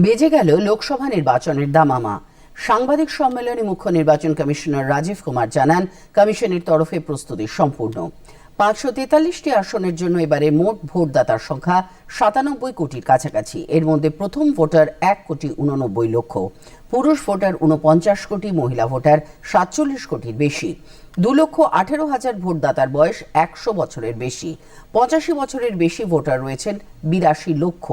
বেজে গেল লোকসভা নির্বাচনের দামামা। সাংবাদিক সম্মেলনে মুখ্য নির্বাচন কমিশনার রাজীব কুমার জানান, কমিশনের তরফে প্রস্তুতি সম্পূর্ণ। পাঁচশো তেতাল্লিশটি আসনের জন্য এবারে মোট ভোটদাতার সংখ্যা সাতানব্বই কোটির কাছাকাছি। এর মধ্যে প্রথম ভোটার এক কোটি উননব্বই লক্ষ, পুরুষ ভোটার উনপঞ্চাশ কোটি, মহিলা ভোটার সাতচল্লিশ কোটির বেশি। দু লক্ষ আঠেরো হাজার ভোটদাতার বয়স একশো বছরের বেশি। পঁচাশি বছরের বেশি ভোটার রয়েছেন বিরাশি লক্ষ।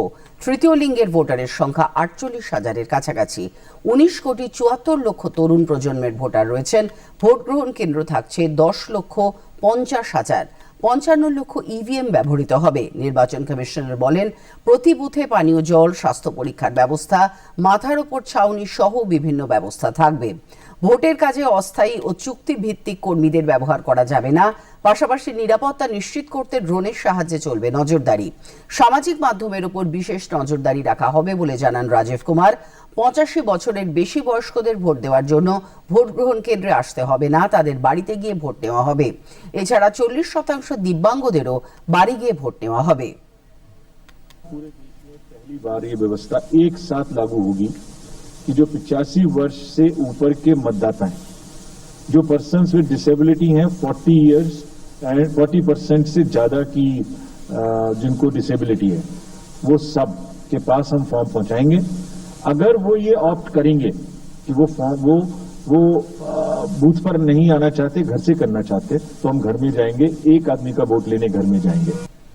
তৃতীয় লিঙ্গের ভোটারের সংখ্যা আটচল্লিশ হাজারের কাছাকাছি। উনিশ কোটি চুয়াত্তর লক্ষ তরুণ প্রজন্মের ভোটার রয়েছেন। ভোট গ্রহণ কেন্দ্র থাকছে দশ লক্ষ পঞ্চাশ হাজার। পঞ্চান্ন লক্ষ ইভিএম ব্যবহৃত হবে। নির্বাচন কমিশনার বলেন, প্রতি বুথে পানীয় জল, স্বাস্থ্য পরীক্ষার ব্যবস্থা, মাথার ওপর ছাউনি সহ বিভিন্ন ব্যবস্থা থাকবে। ভোটের কাজে অস্থায়ী ও চুক্তিভিত্তিক কর্মীদের ব্যবহার করা যাবে না। পাশাপাশি নিরাপত্তা নিশ্চিত করতে ড্রোনের সাহায্যে চলবে নজরদারি সামাজিক মাধ্যমের উপর বিশেষ নজরদারি রাখা হবে বলে জানান রাজীব কুমার পঁচাশি বছরের বেশি বয়স্কদের ভোট দেওয়ার জন্য ভোট গ্রহণ কেন্দ্রে আসতে হবে না তাদের বাড়িতে গিয়ে ভোট নেওয়া হবে এছাড়া চল্লিশ শতাংশ দিব্যাঙ্গদেরও বাড়ি গিয়ে ভোট নেওয়া হবে पहली बार ये व्यवस्था एक साथ लागू होगी कि जो पिचासी वर्ष से ऊपर के मतदाता हैं जो पर्सन विद डिसेबिलिटी हैं 40 इयर्स एंड 40 परसेंट से ज़्यादा की जिनको डिसेबिलिटी है, वो सब के पास हम फॉर्म पहुंचाएँगे। अगर वो ये ऑप्ट करेंगे कि वो फॉर्म वो वो बूथ पर नहीं आना चाहते, घर से करना चाहते तो हम घर में जाएँगे, एक आदमी का वोट लेने घर में जाएँगे।